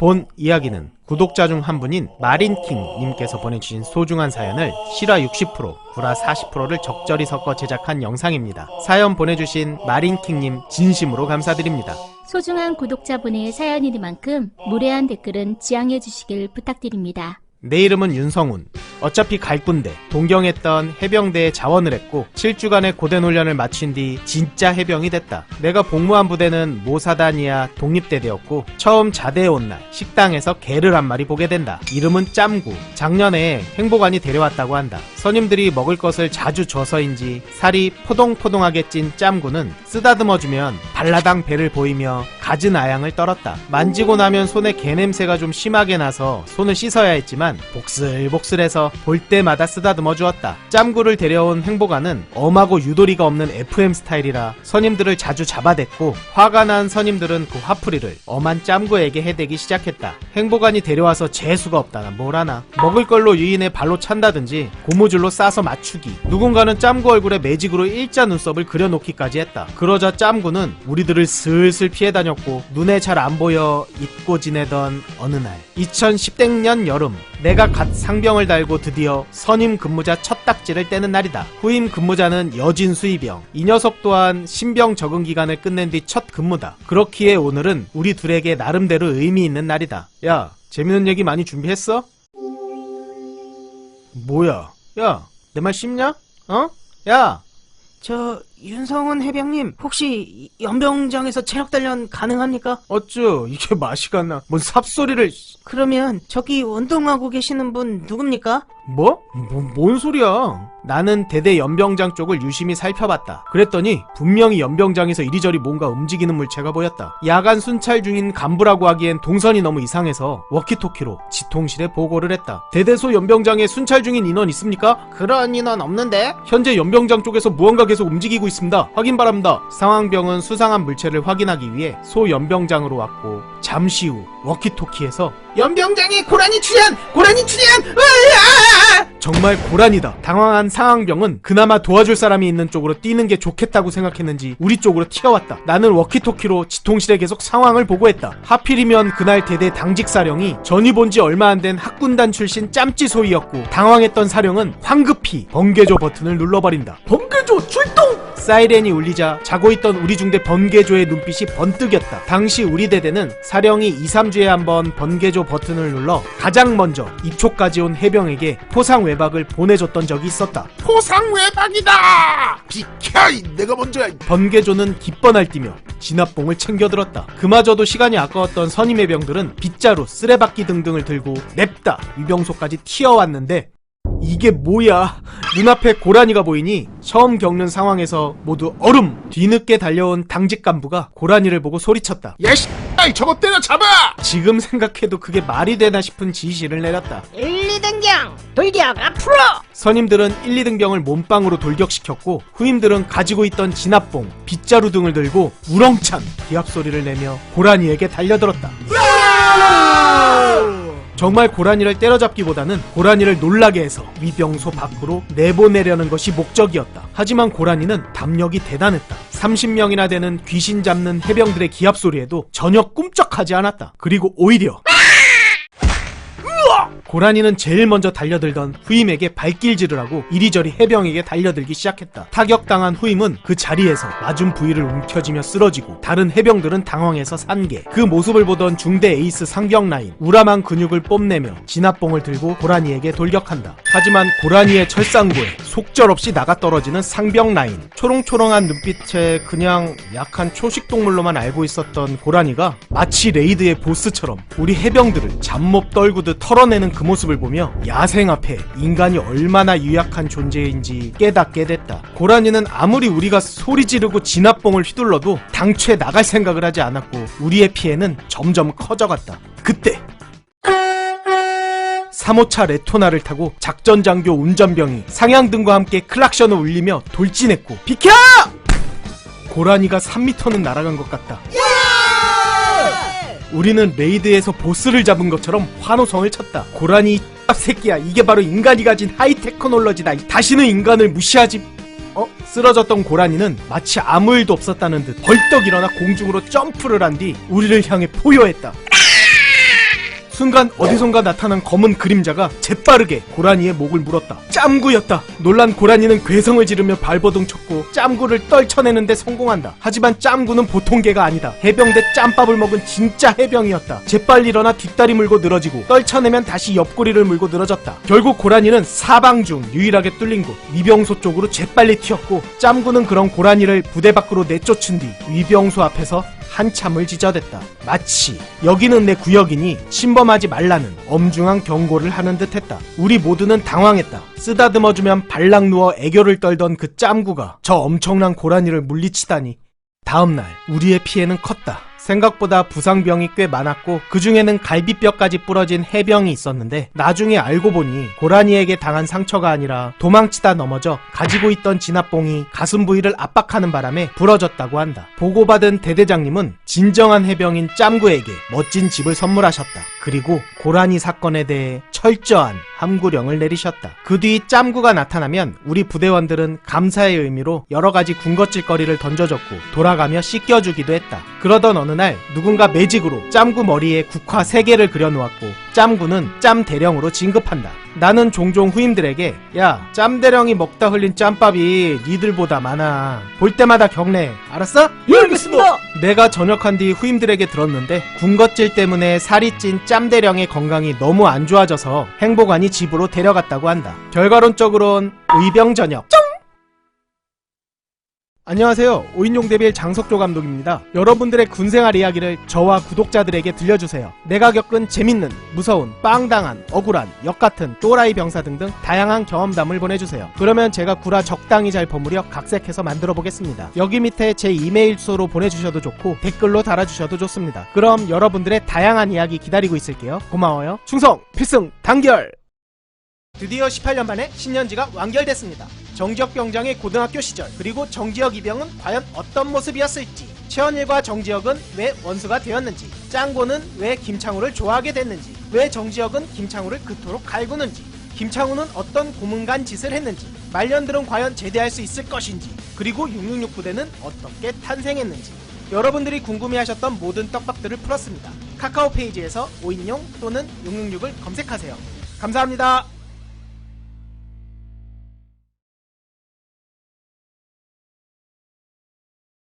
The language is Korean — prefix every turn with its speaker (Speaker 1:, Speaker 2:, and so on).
Speaker 1: 본 이야기는 구독자 중 한 분인 마린킹님께서 보내주신 소중한 사연을 실화 60%, 구라 40%를 적절히 섞어 제작한 영상입니다. 사연 보내주신 마린킹님 진심으로 감사드립니다.
Speaker 2: 소중한 구독자분의 사연이니만큼 무례한 댓글은 지양해 주시길 부탁드립니다.
Speaker 1: 내 이름은 윤성훈. 어차피 갈 군데 동경했던 해병대에 자원을 했고 7주간의 고된 훈련을 마친 뒤 진짜 해병이 됐다. 내가 복무한 부대는 모사단이야 독립대대였고 처음 자대에 온 날 식당에서 개를 한 마리 보게 된다. 이름은 짬구. 작년에 행보관이 데려왔다고 한다. 선임들이 먹을 것을 자주 줘서인지 살이 포동포동하게 찐 짬구는 쓰다듬어주면 발라당 배를 보이며 갖은 아양을 떨었다. 만지고 나면 손에 개 냄새가 좀 심하게 나서 손을 씻어야 했지만 복슬복슬해서 볼 때마다 쓰다듬어 주었다. 짬구를 데려온 행보가는 엄하고 유도리가 없는 FM 스타일이라 선임들을 자주 잡아댔고 화가 난 선임들은 그 화풀이를 엄한 짬구에게 해대기 시작했다. 행보관이 데려와서 재수가 없다. 난 뭘 하나. 먹을 걸로 유인해 발로 찬다든지 고무 줄로 싸서 맞추기. 누군가는 짬구 얼굴에 매직으로 일자 눈썹을 그려놓기까지 했다. 그러자 짬구는 우리들을 슬슬 피해 다녔고 눈에 잘 안 보여 잊고 지내던 어느 날 2010년 여름 내가 갓 상병을 달고 드디어 선임 근무자 첫 딱지를 떼는 날이다. 후임 근무자는 여진 수의병. 이 녀석 또한 신병 적응 기간을 끝낸 뒤 첫 근무다. 그렇기에 오늘은 우리 둘에게 나름대로 의미 있는 날이다. 야, 재밌는 얘기 많이 준비했어? 뭐야? 야, 내 말 씹냐? 어? 야,
Speaker 3: 저 윤성훈 해병님 혹시 연병장에서 체력 단련 가능합니까?
Speaker 1: 어쭈 이게 맛이 갔나? 뭔 삽소리를
Speaker 3: 그러면 저기 운동하고 계시는 분 누굽니까?
Speaker 1: 뭐? 뭐? 뭔 소리야? 나는 대대 연병장 쪽을 유심히 살펴봤다. 그랬더니 분명히 연병장에서 이리저리 뭔가 움직이는 물체가 보였다. 야간 순찰 중인 간부라고 하기엔 동선이 너무 이상해서 워키토키로 지통실에 보고를 했다. 대대소 연병장에 순찰 중인 인원 있습니까?
Speaker 3: 그런 인원 없는데?
Speaker 1: 현재 연병장 쪽에서 무언가 계속 움직이고 있습니다. 확인 바랍니다. 상황병은 수상한 물체를 확인하기 위해 소 연병장으로 왔고 잠시 후 워키토키에서
Speaker 3: 연병장에 고라니 출현! 고라니 출현! 으아!
Speaker 1: 정말 고란이다. 당황한 상황병은 그나마 도와줄 사람이 있는 쪽으로 뛰는 게 좋겠다고 생각했는지 우리 쪽으로 튀어왔다. 나는 워키토키로 지통실에 계속 상황을 보고했다. 하필이면 그날 대대 당직 사령이 전이 본 지 얼마 안 된 학군단 출신 짬찌 소이였고 당황했던 사령은 황급히 번개조 버튼을 눌러버린다. 번개조 출동! 사이렌이 울리자 자고 있던 우리 중대 번개조의 눈빛이 번뜩였다. 당시 우리 대대는 사령이 2, 3주에 한 번 번개조 버튼을 눌러 가장 먼저 입초까지 온 해병에게 포상 외박을 보내줬던 적이 있었다.
Speaker 4: 포상 외박이다! 비켜! 이 내가 먼저야! 이
Speaker 1: 번개조는 기뻐 날뛰며 진압봉을 챙겨들었다. 그마저도 시간이 아까웠던 선임 해병들은 빗자루, 쓰레받기 등등을 들고 냅다 위병소까지 튀어왔는데 이게 뭐야? 눈앞에 고라니가 보이니 처음 겪는 상황에서 모두 얼음! 뒤늦게 달려온 당직 간부가 고라니를 보고 소리쳤다.
Speaker 4: 야, 씨! 아이, 저거 때려잡아!
Speaker 1: 지금 생각해도 그게 말이 되나 싶은 지시를 내렸다.
Speaker 3: 1, 2등경! 돌격 앞으로!
Speaker 1: 선임들은 1, 2등병을 몸빵으로 돌격시켰고 후임들은 가지고 있던 진압봉, 빗자루 등을 들고 우렁찬 기합 소리를 내며 고라니에게 달려들었다. 정말 고라니를 때려잡기보다는 고라니를 놀라게 해서 위병소 밖으로 내보내려는 것이 목적이었다. 하지만 고라니는 담력이 대단했다. 30명이나 되는 귀신 잡는 해병들의 기합 소리에도 전혀 꿈쩍하지 않았다. 그리고 오히려 고라니는 제일 먼저 달려들던 후임에게 발길질을 하고 이리저리 해병에게 달려들기 시작했다. 타격당한 후임은 그 자리에서 맞은 부위를 움켜쥐며 쓰러지고 다른 해병들은 당황해서 산개. 그 모습을 보던 중대 에이스 상병 라인 우람한 근육을 뽐내며 진압봉을 들고 고라니에게 돌격한다. 하지만 고라니의 철상구에 속절 없이 나가 떨어지는 상병 라인. 초롱초롱한 눈빛에 그냥 약한 초식 동물로만 알고 있었던 고라니가 마치 레이드의 보스처럼 우리 해병들을 잡몹 떨구듯 털어내는 그 모습을 보며 야생 앞에 인간이 얼마나 유약한 존재인지 깨닫게 됐다. 고라니는 아무리 우리가 소리 지르고 진압봉을 휘둘러도 당최 나갈 생각을 하지 않았고 우리의 피해는 점점 커져갔다. 그때 3호차 레토나를 타고 작전장교 운전병이 상향등과 함께 클락션을 울리며 돌진했고 비켜! 고라니가 3미터는 날아간 것 같다. 우리는 레이드에서 보스를 잡은 것처럼 환호성을 쳤다. 고라니 이 새끼야 이게 바로 인간이 가진 하이테크놀로지다. 다시는 인간을 무시하지. 어? 쓰러졌던 고라니는 마치 아무 일도 없었다는 듯 벌떡 일어나 공중으로 점프를 한 뒤 우리를 향해 포효했다. 순간 어디선가 나타난 검은 그림자가 재빠르게 고라니의 목을 물었다. 짬구였다. 놀란 고라니는 괴성을 지르며 발버둥 쳤고 짬구를 떨쳐내는데 성공한다. 하지만 짬구는 보통 개가 아니다. 해병대 짬밥을 먹은 진짜 해병이었다. 재빨리 일어나 뒷다리 물고 늘어지고 떨쳐내면 다시 옆구리를 물고 늘어졌다. 결국 고라니는 사방 중 유일하게 뚫린 곳 위병소 쪽으로 재빨리 튀었고 짬구는 그런 고라니를 부대 밖으로 내쫓은 뒤 위병소 앞에서 한참을 지저댔다. 마치 여기는 내 구역이니 침범하지 말라는 엄중한 경고를 하는 듯했다. 우리 모두는 당황했다. 쓰다듬어주면 발락 누워 애교를 떨던 그 짬구가 저 엄청난 고라니를 물리치다니. 다음날 우리의 피해는 컸다. 생각보다 부상병이 꽤 많았고 그 중에는 갈비뼈까지 부러진 해병이 있었는데 나중에 알고 보니 고라니에게 당한 상처가 아니라 도망치다 넘어져 가지고 있던 진압봉이 가슴 부위를 압박하는 바람에 부러졌다고 한다. 보고받은 대대장님은 진정한 해병인 짬구에게 멋진 집을 선물하셨다. 그리고 고라니 사건에 대해 철저한 함구령을 내리셨다. 그 뒤 짬구가 나타나면 우리 부대원들은 감사의 의미로 여러 가지 군것질거리를 던져줬고 돌아가며 씻겨주기도 했다. 그러던 어느 날 누군가 매직으로 짬구 머리에 국화 3개를 그려놓았고 짬구는 짬 대령으로 진급한다. 나는 종종 후임들에게 야 짬 대령이 먹다 흘린 짬밥이 니들보다 많아. 볼 때마다 경례. 알았어?
Speaker 3: 예, 알겠습니다.
Speaker 1: 내가 전역한 뒤 후임들에게 들었는데 군것질 때문에 살이 찐 짬대령의 건강이 너무 안 좋아져서 행보관이 집으로 데려갔다고 한다. 결과론적으론 의병 전역. 안녕하세요. 5인용 대빌 장석조 감독입니다. 여러분들의 군생활 이야기를 저와 구독자들에게 들려주세요. 내가 겪은 재밌는, 무서운, 빵당한, 억울한, 역같은, 또라이 병사 등등 다양한 경험담을 보내주세요. 그러면 제가 구라 적당히 잘 버무려 각색해서 만들어 보겠습니다. 여기 밑에 제 이메일 주소로 보내주셔도 좋고 댓글로 달아주셔도 좋습니다. 그럼 여러분들의 다양한 이야기 기다리고 있을게요. 고마워요. 충성, 필승, 단결! 드디어 18년 만에 신년지가 완결됐습니다. 정지혁 병장의 고등학교 시절 그리고 정지혁 이병은 과연 어떤 모습이었을지 최원일과 정지혁은 왜 원수가 되었는지 짱고는 왜 김창우를 좋아하게 됐는지 왜 정지혁은 김창우를 그토록 갈구는지 김창우는 어떤 고문간 짓을 했는지 말년들은 과연 제대할 수 있을 것인지 그리고 666 부대는 어떻게 탄생했는지 여러분들이 궁금해하셨던 모든 떡밥들을 풀었습니다. 카카오 페이지에서 5인용 또는 666을 검색하세요. 감사합니다.